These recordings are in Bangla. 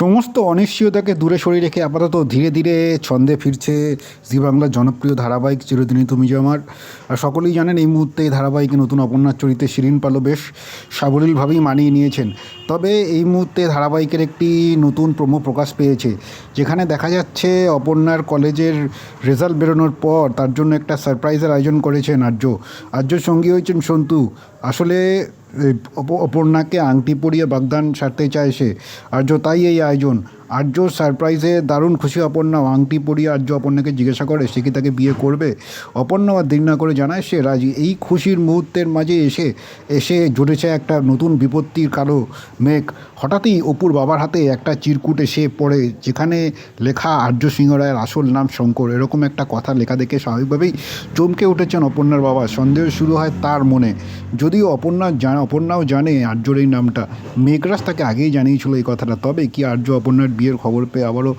সমস্ত অনিশ্চয়তাকে দূরে সরিয়ে রেখে আপাতত ধীরে ধীরে ছন্দে ফিরছে জি বাংলার জনপ্রিয় ধারাবাহিক চিরদিনই তুমি যে আমার। আর সকলেই জানেন এই মুহূর্তে এই ধারাবাহিকে নতুন অপর্ণার চরিত্রে শিরিন পালো বেশ সাবলীলভাবেই মানিয়ে নিয়েছেন। তবে এই মুহূর্তে ধারাবাহিকের একটি নতুন প্রমো প্রকাশ পেয়েছে, যেখানে দেখা যাচ্ছে অপর্ণার কলেজের রেজাল্ট বেরোনোর পর তার জন্য একটা সারপ্রাইজের আয়োজন করেছেন আর্য। আর্য সঙ্গী হয়েছেন সন্তু। আসলে অপ- অপর্ণাকে আংটি পরিয়ে বাগদান সারতে চায় সে। আর্য, তাই এই আয়োজন। আর্য সারপ্রাইজে দারুণ খুশি অপর্ণা। আংটি পরিয়ে আর্য অপর্ণাকে জিজ্ঞাসা করে, সে কি তাকে বিয়ে করবে? অপর্ণা আর দেরি না করে জানায়, সে রাজি। এই খুশির মুহূর্তের মাঝে এসে এসে জুটেছে একটা নতুন বিপত্তির কালো মেঘ। হঠাৎই অপুর বাবার হাতে একটা চিরকুট এসে পড়ে, যেখানে লেখা আর্য সিংহ রায়ের আসল নাম শঙ্কর। এরকম একটা কথা লেখা দেখে স্বাভাবিকভাবেই চমকে উঠেছেন অপর্ণার বাবা। সন্দেহ শুরু হয় তার মনে। যদিও অপর্ণা জানে, অপর্ণাও জানে আর্যর এই নামটা। মেঘরাজ তাকে আগেই জানিয়েছিল এই কথাটা। তবে কি আর্য অপর্ণার বিয়ের খবর পেয়ে আবারও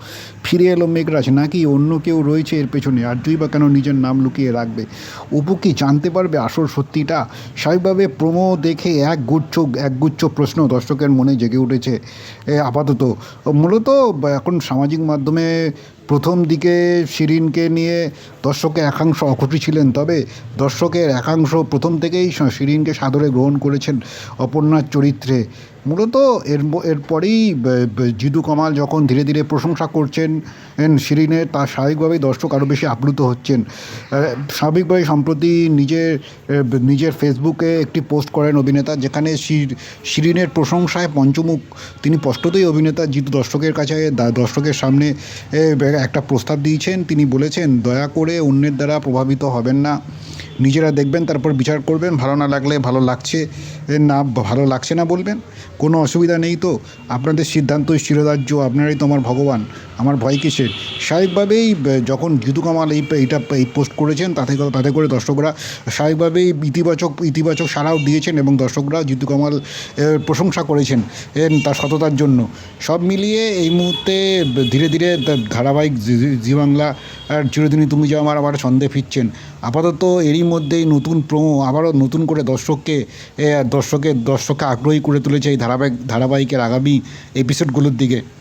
ফিরে এলো মেঘরাজ। নাকি অন্য কেউ রয়েছে এর পেছনে? আর তুই বা কেন নিজের নাম লুকিয়ে রাখবে? অপু কি জানতে পারবে আসল সত্যিটা? স্বাভাবিকভাবে প্রমো দেখে এক গুচ্ছ একগুচ্ছ প্রশ্ন দর্শকের মনে জেগে উঠেছে। আপাতত। মূলত এখন সামাজিক মাধ্যমে প্রথম দিকে শিরিনকে নিয়ে দর্শকের একাংশ অখুশি ছিলেন তবে দর্শকের একাংশ প্রথম থেকেই শিরিনকে সাদরে গ্রহণ করেছেন অপর্ণার চরিত্রে। মূলত এর এরপরেই জিদু কামাল যখন ধীরে ধীরে প্রশংসা করছেন শিরিনের তা স্বাভাবিকভাবেই দর্শক আরও বেশি আপ্লুত হচ্ছেন। আহ, স্বাভাবিকভাবেই সম্প্রতি নিজের নিজের ফেসবুকে একটি পোস্ট করেন অভিনেতা যেখানে শির- শিরিনের প্রশংসায় পঞ্চমুখ। তিনি স্পষ্টতই অভিনেতা জিতু দর্শকের কাছে দর্শকের সামনে একটা প্রস্তাব দিয়েছেন। তিনি বলেছেন, দয়া করে অন্যের দ্বারা প্রভাবিত হবেন না। নিজেরা দেখবেন, তারপর বিচার করবেন। ভালো না লাগলে ভালো লাগছে না, ভালো লাগছে না বলবেন। কোনো অসুবিধা নেই তো। আপনাদের সিদ্ধান্তই শিরদার্য আপনারাই তো আমার ভগবান। আমার ভয় কিসের? স্বাভাবিকভাবেই যখন জিতু কামাল এই এইটা এই পোস্ট করেছেন, তাতে তাতে করে দর্শকরা স্বাভাবিকভাবেই ইতিবাচক ইতিবাচক সাড়াও দিয়েছেন এবং দর্শকরা জিতু কামাল প্রশংসা করেছেন তার সততার জন্য। সব মিলিয়ে এই মুহূর্তে ধীরে ধীরে ধারাবাহিক জি- বাংলা, আর চিরদিনই তুমি যে আমার আবার ছন্দে ফিরছেন। আপাতত এরই মধ্যেই নতুন প্রোমো আবারও নতুন করে দর্শককে দর্শকের দর্শককে আগ্রহী করে তুলেছে এই ধারাবাহিক ধারাবাহিকের আগামী এপিসোডগুলোর দিকে।